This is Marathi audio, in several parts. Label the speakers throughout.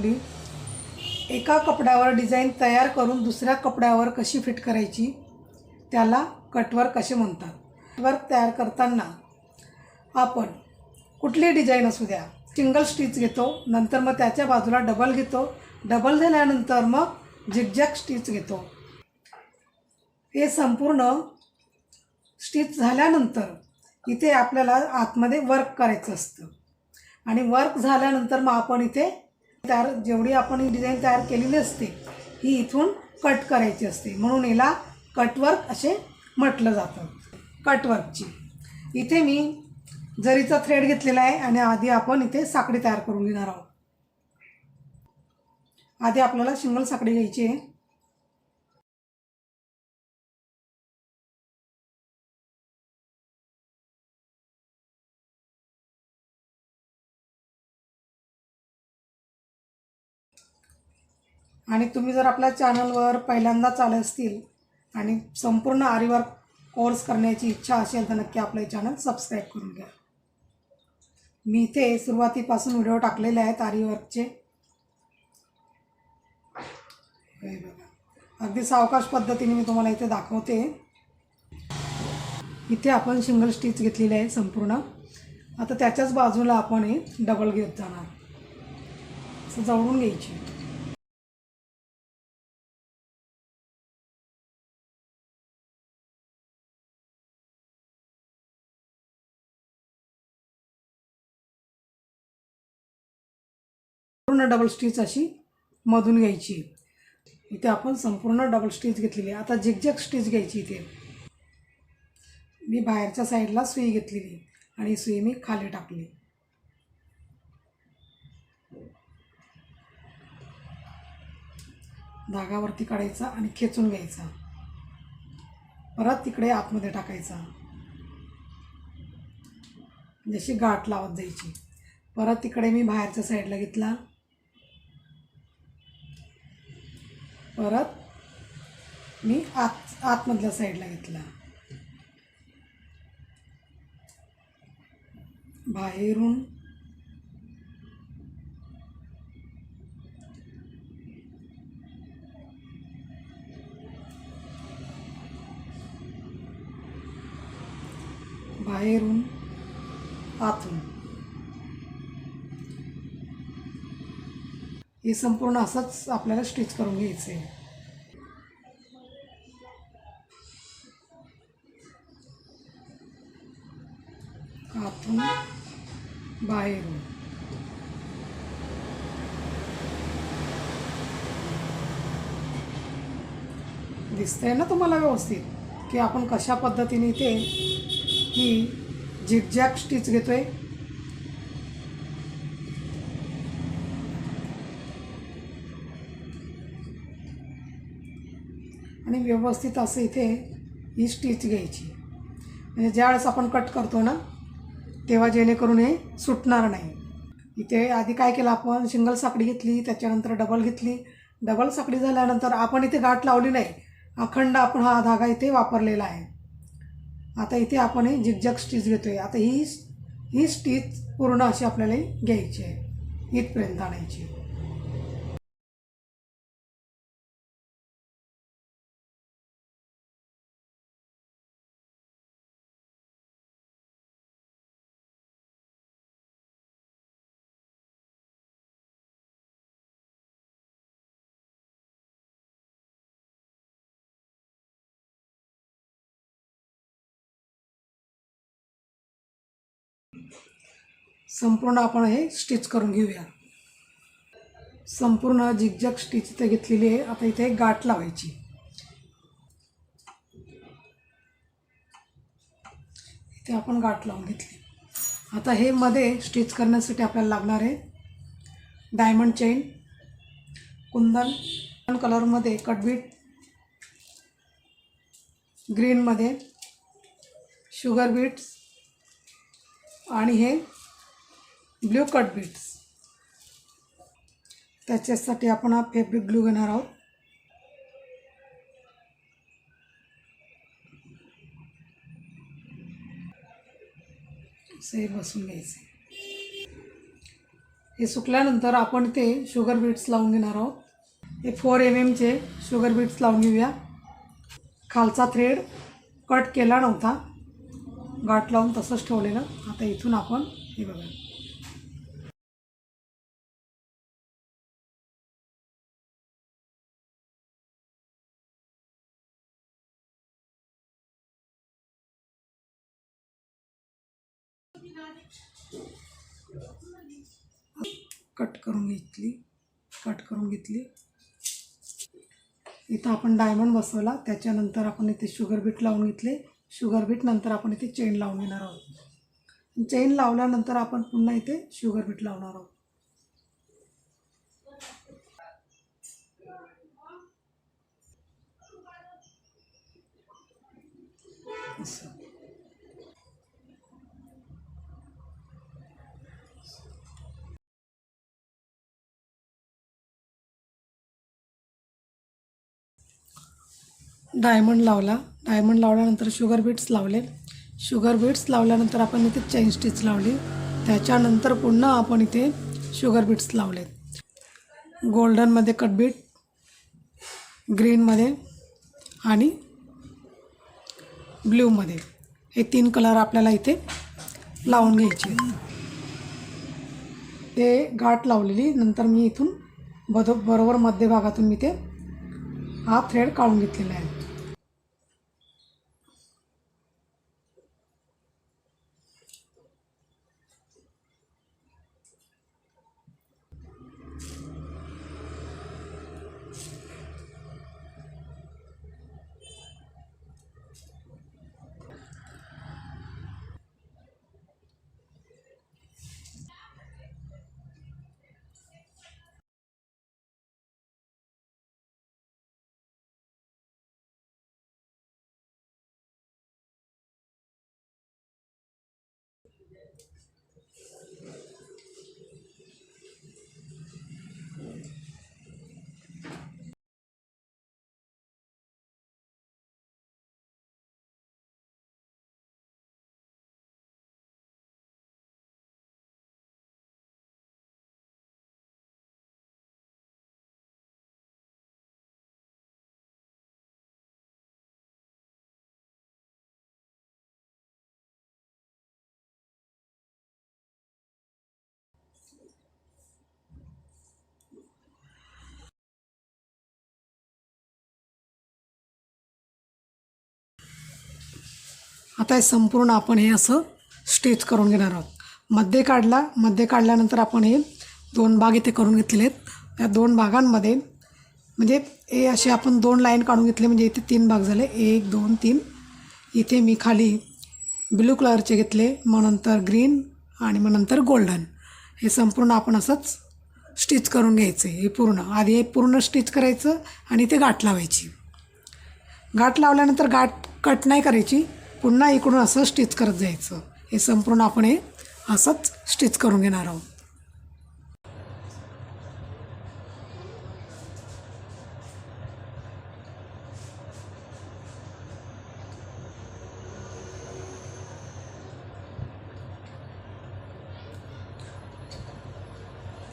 Speaker 1: आपली. एका कपड्यावर डिझाईन तयार करून दुसऱ्या कपड्यावर कशी फिट करायची त्याला कटवर्क असे म्हणतात. कटवर्क तयार करताना आपण कुठली डिझाईन असू द्या सिंगल स्टिच घेतो नंतर मग त्याच्या बाजूला डबल घेतो. डबल झाल्यानंतर मग झिगझॅग स्टिच घेतो. हे संपूर्ण स्टिच झाल्यानंतर इथे आपल्याला आतमध्ये वर्क करायचं असतं. आणि वर्क झाल्यानंतर मग आपण इथे तयार जेवढी आपण ही डिझाईन तयार केलेली असते ही इथून कट करायची असते. म्हणून याला कटवर्क असे म्हटलं जातं. कटवर्कची इथे मी जरीचा थ्रेड घेतलेला आहे आणि आधी आपण इथे साखळी तयार करून घेणार आहोत. आधी आपल्याला सिंगल साखळी घ्यायची आहे. आणि तुम्ही जर आपल्या चॅनलवर पहिल्यांदाच आले असतील आणि संपूर्ण आरीवर कोर्स करण्याची इच्छा असेल तर नक्की आपलं चॅनल सबस्क्राईब करून घ्या. मी इथे सुरुवातीपासून व्हिडिओ टाकलेले आहेत आरीवर्कचे. अगदी सावकाश पद्धतीने मी तुम्हाला इथे दाखवते. इथे आपण सिंगल स्टिच घेतलेली आहे संपूर्ण. आता त्याच्याच बाजूला आपण हे डबल घेत जाणार. असं जवळून घ्यायची. पूर्ण डबल स्टिच अशी मधून घ्यायची. इथे आपण संपूर्ण डबल स्टिच घेतलेली आता झिकझॅक स्टिच घ्यायची इथे. मी बाहेरच्या साईडला सुई घेतलेली आणि सुई मी खाली टाकली. धागावरती काढायचा आणि खेचून घ्यायचा. परत तिकडे आतमध्ये टाकायचा. जशी गाठ लावत जायची. परत तिकडे मी बाहेरच्या साईडला घेतला. परत मी आत आतमधल्या साईडला घेतला. बाहेरून बाहेरून आतून हे संपूर्ण असंच आपल्याला स्टिच करून घ्यायचं आहे आतून बाहेरून. दिसतंय ना तुम्हाला व्यवस्थित? की आपण कशा पद्धतीने इथे ही झिगझॅग स्टिच घेतोय? आणि व्यवस्थित असं इथे ही स्टिच घ्यायची. म्हणजे ज्यावेळेस आपण कट करतो ना तेव्हा जेणेकरून हे सुटणार नाही. इथे आधी काय केलं आपण सिंगल साखळी घेतली त्याच्यानंतर डबल घेतली. डबल साखळी झाल्यानंतर आपण इथे गाठ लावली नाही. अखंड आपण हा धागा इथे वापरलेला आहे. आता इथे आपण हे झिगझॅग स्टिच घेतो आहे आता ही ही स्टिच पूर्ण अशी आपल्याला घ्यायची आहे. इथपर्यंत आणायची. संपूर्ण आपण हे स्टिच करून घेऊया. संपूर्ण झिगझॅग स्टिच इथे घेतलेली आहे. आता इथे गाठ लावायची. इथे आपण गाठ लावून घेतली. आता हे मध्ये स्टिच करण्यासाठी आपल्याला लागणार आहे डायमंड चेन कुंदन कलरमध्ये कटबीट ग्रीनमध्ये शुगर बीट्स आणि हे ब्ल्यू कट बीट्स. त्याच्यासाठी आपण हा फेब्रिक ग्लू घेणार आहोत. हे बसून घ्यायचं. हे सुकल्यानंतर आपण ते शुगर बीट्स लावून घेणार आहोत. हे फोर एम एमचे शुगर बीट्स लावून घेऊया. खालचा थ्रेड कट केला नव्हता. गाठ लावून तसंच ठेवलेलं. आता इथून आपण हे बघा. कट करून घेतली कट करून घेतली. इथं आपण डायमंड बसवला त्याच्यानंतर आपण इथे शुगर बीट लावून घेतले. शुगर बीट नंतर आपण इथे चेन लावून घेणार आहोत. चेन लावल्यानंतर आपण पुन्हा इथे शुगर बीट लावणार आहोत. असं. डायमंड लावला. डायमंड लावल्यानंतर शुगर बीट्स लावले. शुगर बीट्स लावल्यानंतर आपण इथे चेन स्टिच लावली. त्याच्यानंतर पुन्हा आपण इथे शुगर बीट्स लावले. गोल्डनमध्ये कटबीट ग्रीनमध्ये आणि ब्ल्यूमध्ये हे तीन कलर आपल्याला इथे लावून घ्यायचे ते गाठ लावलेली. नंतर मी इथून बदो बरोबर मध्यभागातून मी ते हा थ्रेड काढून घेतलेला आहे. आता हे संपूर्ण आपण हे असं स्टिच करून घेणार आहोत. मध्ये काढला मध्ये काढल्यानंतर आपण हे दोन भाग इथे करून घेतलेले आहेत. त्या दोन भागांमध्ये म्हणजे हे असे आपण दोन लाईन काढून घेतले म्हणजे इथे तीन भाग झाले. एक दोन तीन. इथे मी खाली ब्लू कलरचे घेतले मग नंतर ग्रीन आणि मग नंतर गोल्डन हे संपूर्ण आपण असंच स्टिच करून घ्यायचं. हे पूर्ण. आधी हे पूर्ण स्टिच करायचं आणि ते गाठ लावायची. गाठ लावल्यानंतर गाठ कट नाही करायची. पुन्हा इकडून असं स्टिच करत जायचं. हे संपूर्ण आपण हे असंच स्टिच करून घेणार आहोत.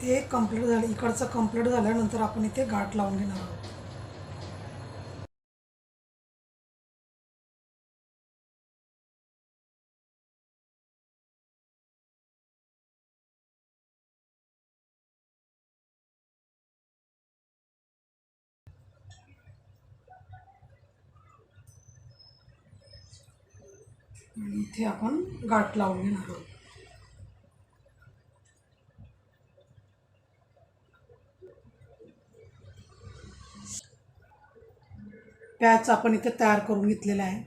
Speaker 1: हे कंप्लीट झालं. इकडचं कंप्लीट झाल्यानंतर आपण इथे गाठ लावून घेणार आहोत. आणि इथे आपण गाठ लावून घेणार आहोत. पॅच आपण इथे तयार करून घेतलेला आहे.